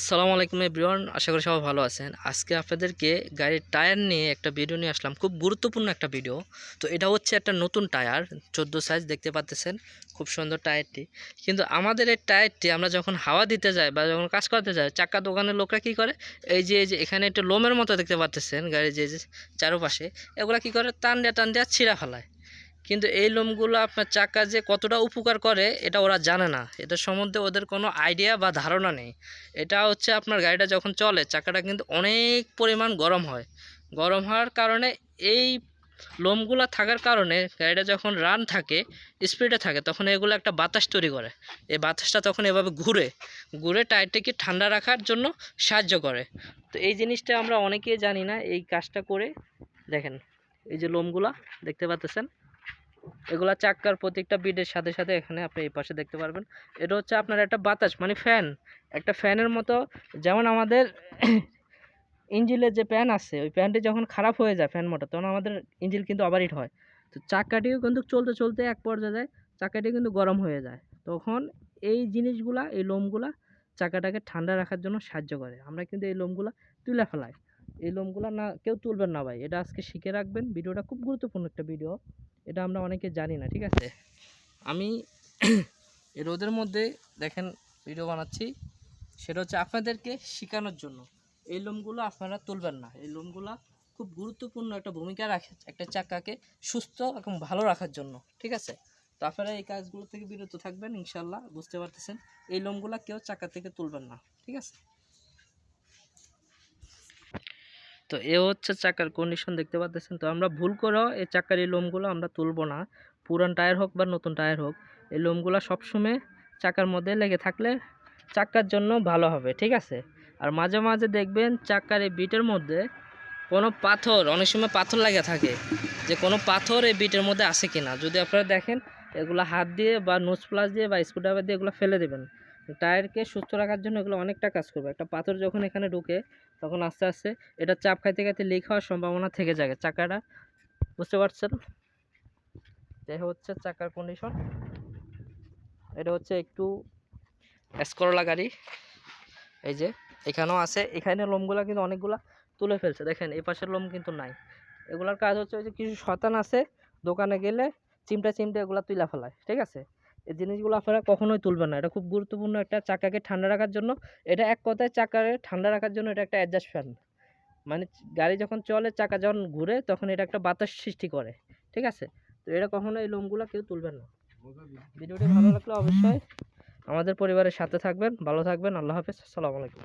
আসসালামু আলাইকুম এভরিওয়ান, আশা করি সবাই ভালো আছেন। আজকে আপনাদেরকে গাড়ির টায়ার নিয়ে একটা ভিডিও নিয়ে আসলাম, খুব গুরুত্বপূর্ণ একটা ভিডিও। তো এটা হচ্ছে একটা নতুন টায়ার, চোদ্দ সাইজ দেখতে পাচ্ছেন, খুব সুন্দর টায়ারটি। কিন্তু আমাদের এই টায়ারটি আমরা যখন হাওয়া দিতে যাই বা যখন কাজ করতে যাই, চাক্কা দোকানের লোকরা কী করে? এই যে এই যে, এখানে একটা লোমের মতো দেখতে পাচ্ছেন গাড়ির যে যে, চারপাশে, এগুলা কী করে? টান দেওয়া টান দেওয়া ছিঁড়া ফেলায়। কিন্তু এই লোমগুলো আপনার চাকা যে কতটা উপকার করে, এটা ওরা জানে না। এটা সম্বন্ধে ওদের কোনো আইডিয়া বা ধারণা নেই। এটা হচ্ছে আপনার গাড়িটা যখন চলে, চাকাটা কিন্তু অনেক পরিমাণ গরম হয়। গরম হওয়ার কারণে এই লোমগুলো থাকার কারণে গাড়িটা যখন রান থাকে স্পিডে থাকে, তখন এগুলো একটা বাতাস তৈরি করে। এই বাতাসটা তখন এভাবে ঘুরে ঘুরে টায়ারটাকে ঠান্ডা রাখার জন্য সাহায্য করে। তো এই জিনিসটা আমরা অনেকেই জানি না, এই কাজটা করে দেখেন, এই যে লোমগুলা, দেখতে পাচ্ছেন? এগুলা চাক্কার প্রত্যেকটা বিডের সাথে সাথে এখানে আপনি এই পাশে দেখতে পারবেন। এটা হচ্ছে আপনার একটা বাতাস মানে ফ্যান। একটা ফ্যানের মতো যেমন আমাদের ইঞ্জিলের যে প্যান আছে, ওই প্যানটি যখন খারাপ হয়ে যায় ফ্যান মোটর, তখন আমাদের ইঞ্জিল কিন্তু আবার হিট হয়। তো চাক্কাটিও কিন্তু চলতে চলতে এক পর্যায়ে যায় চাকাটি কিন্তু গরম হয়ে যায়। তখন এই জিনিসগুলা, এই লোমগুলা চাকাটাকে ঠান্ডা রাখার জন্য সাহায্য করে। আমরা কিন্তু এই লোমগুলা তুলে ফেলাই। এই লোমগুলা না, কেউ তুলবেন না ভাই। এটা আজকে শিখে রাখবেন। ভিডিওটা খুব গুরুত্বপূর্ণ একটা ভিডিও। এটা আমরা অনেকে জানি না, ঠিক আছে? আমি এই রোদের মধ্যে দেখেন ভিডিও বানাচ্ছি। সেটা হচ্ছে আপনাদেরকে শেখানোর জন্য। এই লোমগুলো আপনারা তুলবেন না। এই লোমগুলো খুব গুরুত্বপূর্ণ একটা ভূমিকা রাখে, একটা চাকাকে সুস্থ এবং ভালো রাখার জন্য, ঠিক আছে? তো আপনারা এই কাজগুলো থেকে বিরত থাকবেন ইনশাল্লাহ বুঝতে পারতেছেন, এই লোমগুলো কেউ চাকা থেকে তুলবেন না, ঠিক আছে? তো এ হচ্ছে চাকার কন্ডিশন দেখতে পাচ্ছেন তো আমরা ভুল করেও এই চাকার এই লোমগুলো আমরা তুলবো না। পুরান টায়ার হোক বা নতুন টায়ার হোক, এই লোমগুলো সবসময় চাকার মধ্যে লেগে থাকলে চাকার জন্য ভালো হবে, ঠিক আছে? আর মাঝে মাঝে দেখবেন চাকার এই বিটের মধ্যে কোনো পাথর, অনেক সময় পাথর লাগে থাকে যে কোনো পাথর এই বিটের মধ্যে আছে কিনা। যদি আপনারা দেখেন, এগুলো হাত দিয়ে বা নোজ প্লাস দিয়ে বা স্ক্রুড্রাইভার দিয়ে এগুলো ফেলে দেবেন। টায়ারকে সুস্থ রাখার জন্য এগুলো অনেকটা কাজ করবে। একটা পাথর যখন এখানে ঢুকে, তখন আস্তে আস্তে এটা চাপ খাইতে খাইতে লিক হওয়ার সম্ভাবনা থেকে যায় চাকাটা, বুঝতে পারছেন? এই হচ্ছে চাকার কন্ডিশন এটা হচ্ছে একটু স্করলা গাড়ি। এই যে, এখানেও আছে। এখানে লোমগুলা কিন্তু অনেকগুলা তুলে ফেলছে। দেখেন, এই পাশের লোম কিন্তু নাই। এগুলার কাজ হচ্ছে ওই যে কিছু শতান আছে, দোকানে গেলে চিমটা চিমটা এগুলা তুলে ফেলায়, ঠিক আছে? এই জিনিসগুলো আপনারা কখনোই তুলবেন না। এটা খুব গুরুত্বপূর্ণ একটা চাকাকে ঠান্ডা রাখার জন্য। এটা এক কথায় চাকাকে ঠান্ডা রাখার জন্য এটা একটা অ্যাডজাস্ট ফ্যান মানে গাড়ি যখন চলে, চাকা যখন ঘুরে, তখন এটা একটা বাতাস সৃষ্টি করে। ঠিক আছে? তো এটা কখনো এই লোমগুলো কেউ তুলবেন না। ভিডিওটি ভালো লাগলে অবশ্যই আমাদের পরিবারের সাথে থাকবেন, ভালো থাকবেন। আল্লাহ হাফেজ। আসসালামু আলাইকুম।